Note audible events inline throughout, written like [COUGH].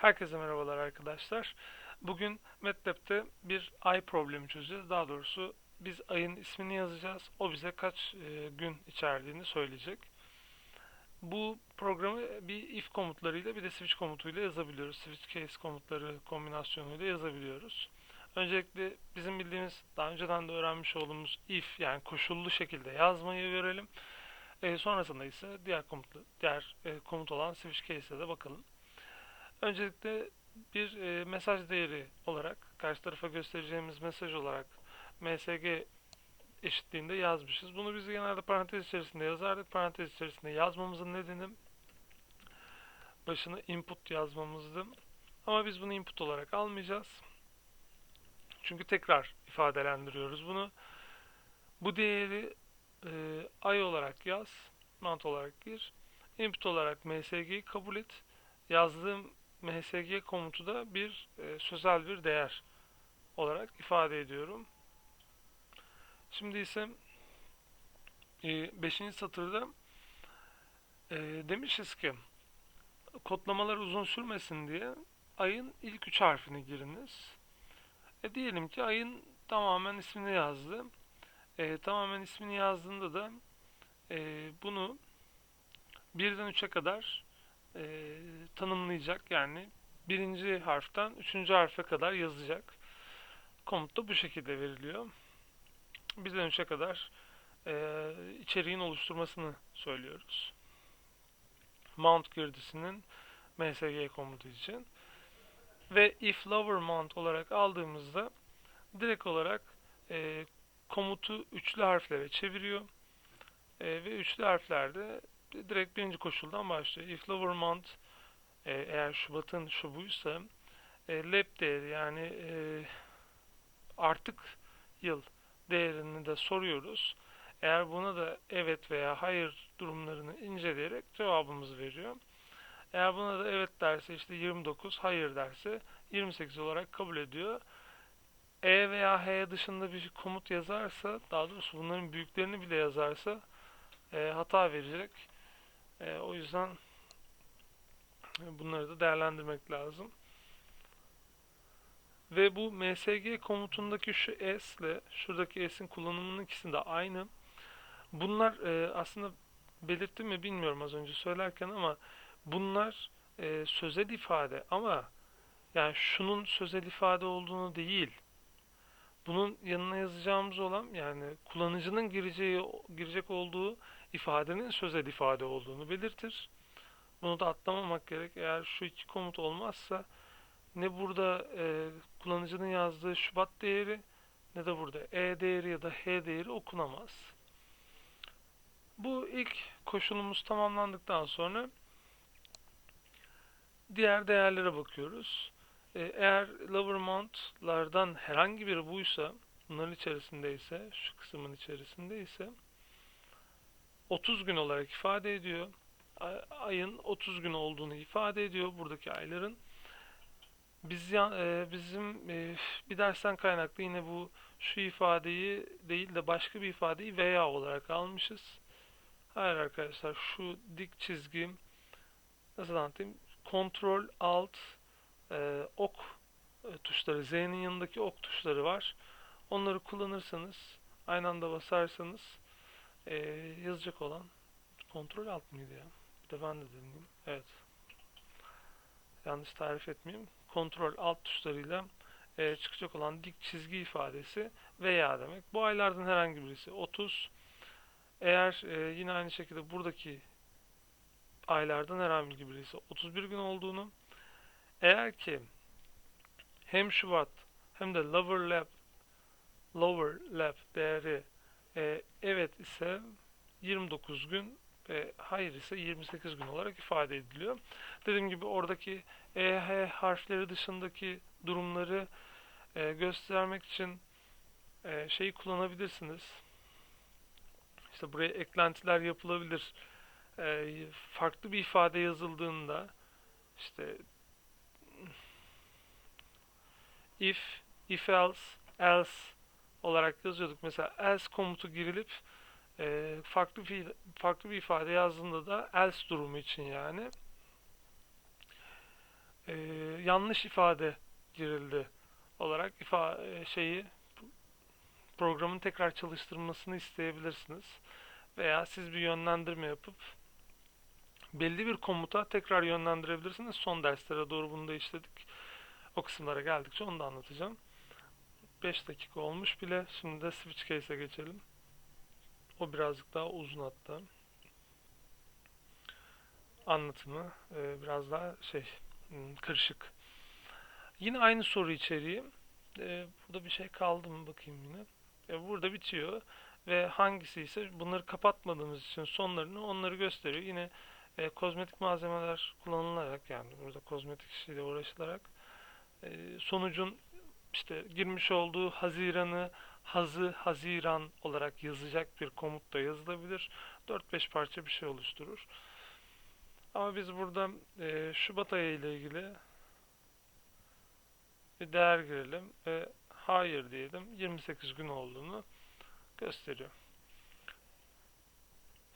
Herkese merhabalar arkadaşlar. Bugün MATLAB'te bir ay problemi çözeceğiz. Daha doğrusu biz ayın ismini yazacağız. O bize kaç e, gün içerdiğini söyleyecek. Bu programı bir if komutlarıyla bir de switch komutuyla yazabiliyoruz. Switch case komutları kombinasyonuyla yazabiliyoruz. Öncelikle bizim bildiğimiz, daha önceden de öğrenmiş olduğumuz if yani koşullu şekilde yazmayı görelim. E, sonrasında ise diğer komut, diğer e, komut olan switch case'e de bakalım. Öncelikle bir e, mesaj değeri olarak karşı tarafa göstereceğimiz mesaj olarak msg eşitliğinde yazmışız. Bunu biz genelde parantez içerisinde yazardık. Parantez içerisinde yazmamızın nedeni başına input yazmamızdı. Ama biz bunu input olarak almayacağız. Çünkü tekrar ifadelendiriyoruz bunu. Bu değeri e, ay olarak yaz, mant olarak gir. Input olarak msg'yi kabul et. Yazdığım msg komutu da bir e, sözel bir değer olarak ifade ediyorum. Şimdi ise 5. E, satırda e, demişiz ki kodlamalar uzun sürmesin diye ayın ilk üç harfini giriniz. E diyelim ki ayın tamamen ismini yazdı. E, tamamen ismini yazdığında da e, bunu birden üçe kadar e, tanımlayacak. Yani birinci harften üçüncü harfe kadar yazacak. Komut da bu şekilde veriliyor. Bizden üçe kadar e, içeriğin oluşturmasını söylüyoruz. Mount girdisinin msg komutu için. Ve if lower mount olarak aldığımızda direkt olarak e, komutu üçlü harflere çeviriyor. E, ve üçlü harflerde direkt birinci koşuldan başlıyor. If lower month e, eğer Şubat'ın şubuysa e, lab değeri yani e, artık yıl değerini de soruyoruz. Eğer buna da evet veya hayır durumlarını inceleyerek cevabımızı veriyor. Eğer buna da evet derse işte 29, hayır derse 28 olarak kabul ediyor. E veya H dışında bir komut yazarsa, daha doğrusu bunların büyüklerini bile yazarsa e, hata verecek. E, o yüzden bunları da değerlendirmek lazım. Ve bu msg komutundaki şu s ile şuradaki s'in kullanımının ikisi de aynı. Bunlar e, aslında belirttim mi bilmiyorum az önce söylerken ama bunlar e, sözel ifade ama yani şunun sözel ifade olduğunu değil. Bunun yanına yazacağımız olan yani kullanıcının gireceği girecek olduğu ifadenin sözel ifade olduğunu belirtir. Bunu da atlamamak gerek. Eğer şu iki komut olmazsa ne burada e, kullanıcının yazdığı Şubat değeri ne de burada E değeri ya da H değeri okunamaz. Bu ilk koşulumuz tamamlandıktan sonra diğer değerlere bakıyoruz. E, eğer lower mount'lardan herhangi biri buysa bunların içerisinde ise şu kısmın içerisinde ise 30 gün olarak ifade ediyor. Ayın 30 gün olduğunu ifade ediyor buradaki ayların. Biz e, bizim e, bir dersten kaynaklı yine bu şu ifadeyi değil de başka bir ifadeyi veya olarak almışız. Hayır arkadaşlar şu dik çizgi nasıl anlatayım? Kontrol alt e, ok tuşları Z'nin yanındaki ok tuşları var. Onları kullanırsanız aynı anda basarsanız e, yazacak olan kontrol alt mıydı ya? Bir de ben de deneyeyim. Evet. Yanlış tarif etmeyeyim. Kontrol alt tuşlarıyla e, çıkacak olan dik çizgi ifadesi veya demek. Bu aylardan herhangi birisi 30. Eğer e, yine aynı şekilde buradaki aylardan herhangi birisi 31 gün olduğunu eğer ki hem Şubat hem de lower lab lower lab değeri e, evet ise 29 gün ve hayır ise 28 gün olarak ifade ediliyor. Dediğim gibi oradaki EH harfleri dışındaki durumları e, göstermek için e, şeyi kullanabilirsiniz. İşte buraya eklentiler yapılabilir. E, farklı bir ifade yazıldığında işte if, if else, else olarak yazıyorduk. Mesela else komutu girilip e, farklı bir farklı bir ifade yazdığında da else durumu için yani e, yanlış ifade girildi olarak ifa e, şeyi programın tekrar çalıştırmasını isteyebilirsiniz. Veya siz bir yönlendirme yapıp belli bir komuta tekrar yönlendirebilirsiniz. Son derslere doğru bunu da işledik. O kısımlara geldikçe onu da anlatacağım. 5 dakika olmuş bile. Şimdi de switch case'e geçelim. O birazcık daha uzun hatta. Anlatımı e, biraz daha şey hmm, karışık. Yine aynı soru içeriği. E, burada bir şey kaldı mı bakayım yine. E, burada bitiyor ve hangisi ise bunları kapatmadığımız için sonlarını onları gösteriyor. Yine e, kozmetik malzemeler kullanılarak yani burada kozmetik işiyle uğraşılarak e, sonucun işte girmiş olduğu Haziran'ı Hazı Haziran olarak yazacak bir komut da yazılabilir. 4-5 parça bir şey oluşturur. Ama biz burada e, Şubat ayı ile ilgili bir değer girelim ve hayır diyelim 28 gün olduğunu gösteriyor.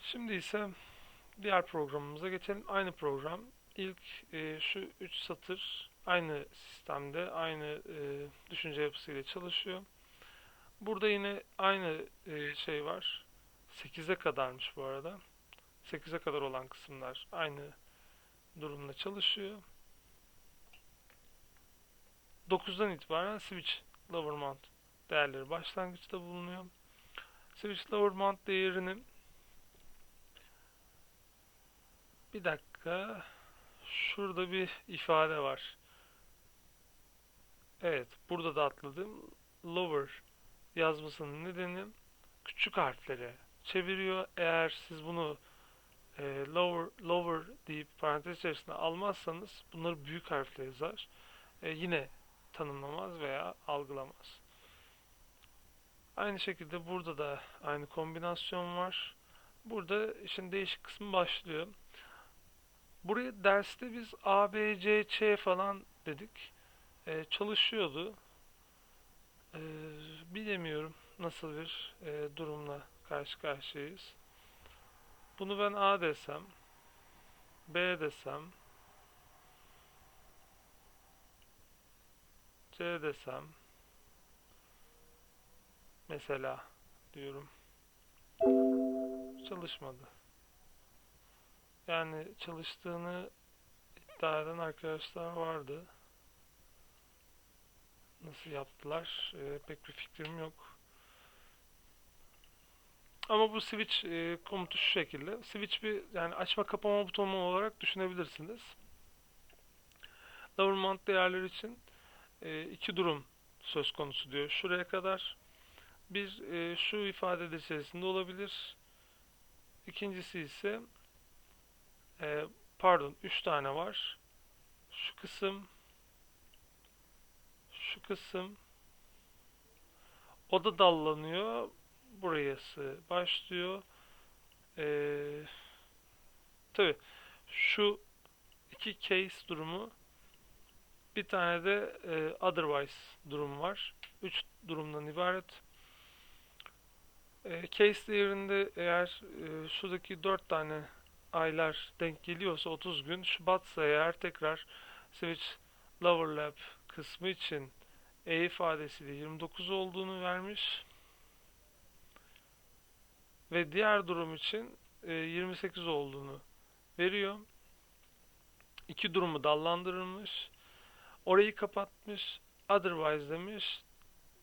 Şimdi ise diğer programımıza geçelim. Aynı program. İlk e, şu 3 satır aynı sistemde, aynı e, düşünce yapısıyla çalışıyor. Burada yine aynı e, şey var. 8'e kadarmış bu arada. 8'e kadar olan kısımlar aynı durumda çalışıyor. 9'dan itibaren switch lower mount değerleri başlangıçta bulunuyor. Switch lower mount değerini bir dakika şurada bir ifade var. Evet, burada da atladım. Lower yazmasının nedeni küçük harflere çeviriyor. Eğer siz bunu e, lower lower deyip parantez içerisinde almazsanız bunları büyük harfle yazar. E, yine tanımlamaz veya algılamaz. Aynı şekilde burada da aynı kombinasyon var. Burada işin değişik kısmı başlıyor. Buraya derste biz A, B, C, Ç falan dedik. Ee, çalışıyordu. Ee, bilemiyorum nasıl bir e, durumla karşı karşıyayız. Bunu ben A desem, B desem, C desem, mesela diyorum. Çalışmadı. Yani çalıştığını iddia eden arkadaşlar vardı. Nasıl yaptılar e, pek bir fikrim yok. Ama bu switch e, komutu şu şekilde. Switch bir yani açma kapama butonu olarak düşünebilirsiniz. Lower mount değerler için e, iki durum söz konusu diyor. Şuraya kadar bir e, şu ifade içerisinde olabilir. İkincisi ise e, pardon 3 tane var. Şu kısım şu kısım o da dallanıyor. Burası başlıyor. Ee, tabi şu iki case durumu bir tane de e, otherwise durum var. Üç durumdan ibaret. E, case değerinde eğer e, şuradaki dört tane aylar denk geliyorsa 30 gün, Şubatsa eğer tekrar switch lower lap kısmı için e ifadesiyle 29 olduğunu vermiş. Ve diğer durum için e, 28 olduğunu veriyor. İki durumu dallandırılmış. Orayı kapatmış. Otherwise demiş.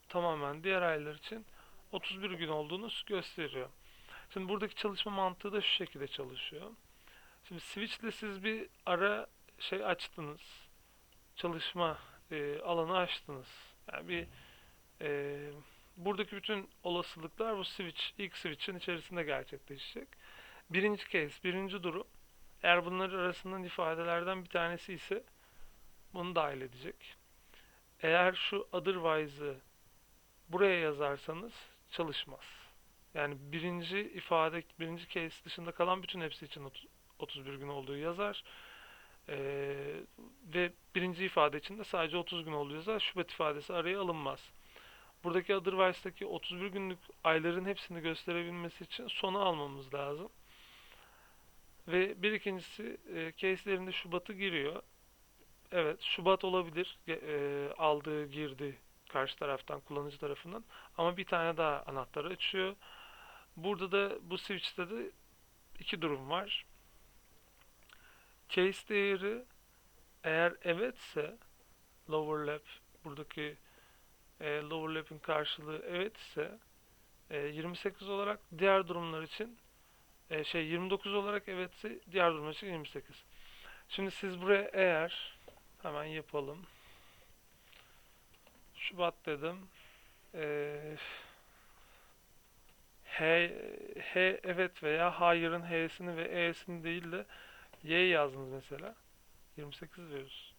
Tamamen diğer aylar için 31 gün olduğunu gösteriyor. Şimdi buradaki çalışma mantığı da şu şekilde çalışıyor. Şimdi switch ile siz bir ara şey açtınız. Çalışma e, alanı açtınız. Yani bir e, buradaki bütün olasılıklar bu switch, ilk switch'in içerisinde gerçekleşecek. Birinci case, birinci durum. Eğer bunların arasından ifadelerden bir tanesi ise bunu dahil edecek. Eğer şu otherwise'ı buraya yazarsanız çalışmaz. Yani birinci ifade, birinci case dışında kalan bütün hepsi için 31 gün olduğu yazar. Ee, ve birinci ifade için de sadece 30 gün yazar. Şubat ifadesi araya alınmaz. Buradaki otherwise'daki 31 günlük ayların hepsini gösterebilmesi için sonu almamız lazım. Ve bir ikincisi e, case'lerinde Şubat'ı giriyor. evet Şubat olabilir e, aldığı girdi karşı taraftan kullanıcı tarafından ama bir tane daha anahtarı açıyor. Burada da bu switch'te de iki durum var. Case değeri eğer evetse lower lap buradaki e, lower lap'in karşılığı evet ise e, 28 olarak diğer durumlar için e, şey 29 olarak evetse diğer durumlar için 28. Şimdi siz buraya eğer hemen yapalım. Şubat dedim. E, H, H evet veya hayırın H'sini ve E'sini değil de Y yazdınız mesela. 28 veriyoruz.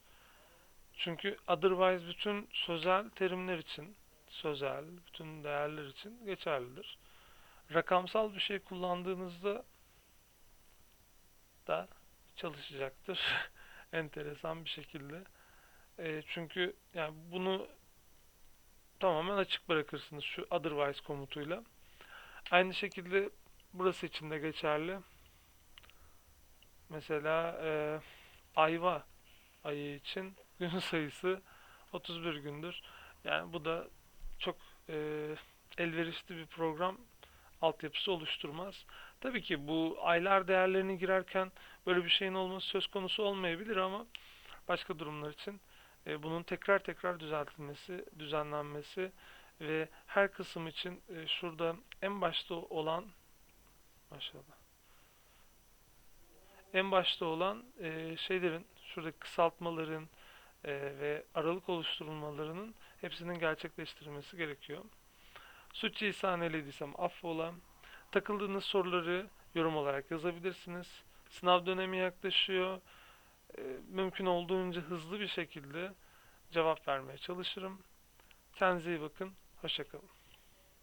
Çünkü otherwise bütün sözel terimler için, sözel, bütün değerler için geçerlidir. Rakamsal bir şey kullandığınızda da çalışacaktır. [LAUGHS] Enteresan bir şekilde. E, çünkü yani bunu tamamen açık bırakırsınız şu otherwise komutuyla. Aynı şekilde burası için de geçerli. Mesela e, ayva ayı için [LAUGHS] gün sayısı 31 gündür. Yani bu da çok e, elverişli bir program altyapısı oluşturmaz. Tabii ki bu aylar değerlerini girerken böyle bir şeyin olması söz konusu olmayabilir ama başka durumlar için e, bunun tekrar tekrar düzeltilmesi, düzenlenmesi ve her kısım için e, şurada en başta olan maşallah en başta olan e, şeylerin şuradaki kısaltmaların e, ve aralık oluşturulmalarının hepsinin gerçekleştirilmesi gerekiyor. Suç ihsan eylediysem affola. Takıldığınız soruları yorum olarak yazabilirsiniz. Sınav dönemi yaklaşıyor. E, mümkün olduğunca hızlı bir şekilde cevap vermeye çalışırım. Kendinize iyi bakın. Hoşçakalın.